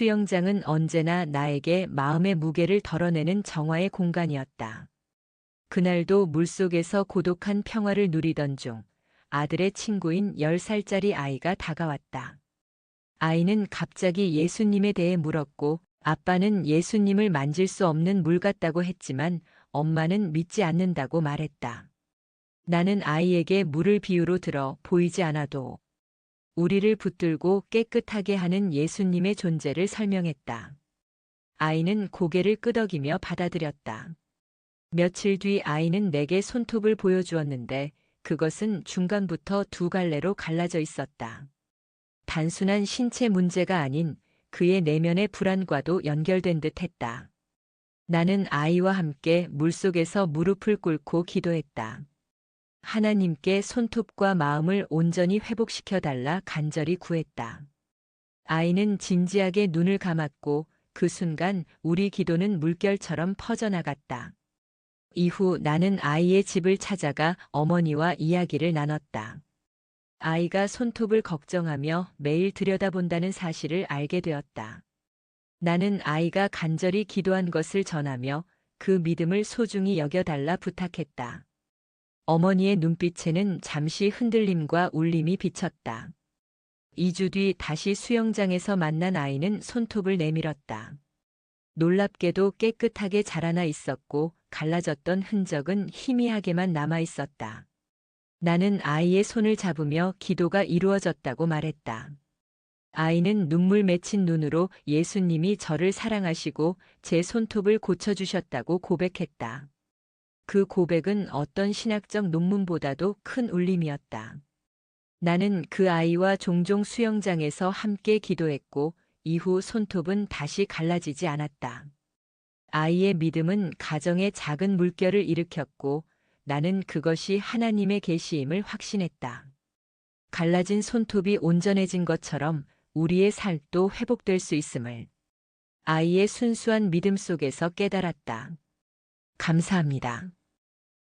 수영장은 언제나 나에게 마음의 무게를 덜어내는 정화의 공간이었다. 그날도 물속에서 고독한 평화를 누리던 중 아들의 친구인 10살짜리 아이가 다가왔다. 아이는 갑자기 예수님에 대해 물었고 아빠는 예수님을 만질 수 없는 물 같다고 했지만 엄마는 믿지 않는다고 말했다. 나는 아이에게 물을 비유로 들어 보이지 않아도 우리를 붙들고 깨끗하게 하는 예수님의 존재를 설명했다. 아이는 고개를 끄덕이며 받아들였다. 며칠 뒤 아이는 내게 손톱을 보여주었는데 그것은 중간부터 두 갈래로 갈라져 있었다. 단순한 신체 문제가 아닌 그의 내면의 불안과도 연결된 듯 했다. 나는 아이와 함께 물속에서 무릎을 꿇고 기도했다. 하나님께 손톱과 마음을 온전히 회복시켜 달라 간절히 구했다. 아이는 진지하게 눈을 감았고 그 순간 우리 기도는 물결처럼 퍼져나갔다. 이후 나는 아이의 집을 찾아가 어머니와 이야기를 나눴다. 아이가 손톱을 걱정하며 매일 들여다본다는 사실을 알게 되었다. 나는 아이가 간절히 기도한 것을 전하며 그 믿음을 소중히 여겨달라 부탁했다. 어머니의 눈빛에는 잠시 흔들림과 울림이 비쳤다. 2주 뒤 다시 수영장에서 만난 아이는 손톱을 내밀었다. 놀랍게도 깨끗하게 자라나 있었고 갈라졌던 흔적은 희미하게만 남아 있었다. 나는 아이의 손을 잡으며 기도가 이루어졌다고 말했다. 아이는 눈물 맺힌 눈으로 예수님이 저를 사랑하시고 제 손톱을 고쳐주셨다고 고백했다. 그 고백은 어떤 신학적 논문보다도 큰 울림이었다. 나는 그 아이와 종종 수영장에서 함께 기도했고 이후 손톱은 다시 갈라지지 않았다. 아이의 믿음은 가정의 작은 물결을 일으켰고 나는 그것이 하나님의 계시임을 확신했다. 갈라진 손톱이 온전해진 것처럼 우리의 살도 회복될 수 있음을 아이의 순수한 믿음 속에서 깨달았다. 감사합니다.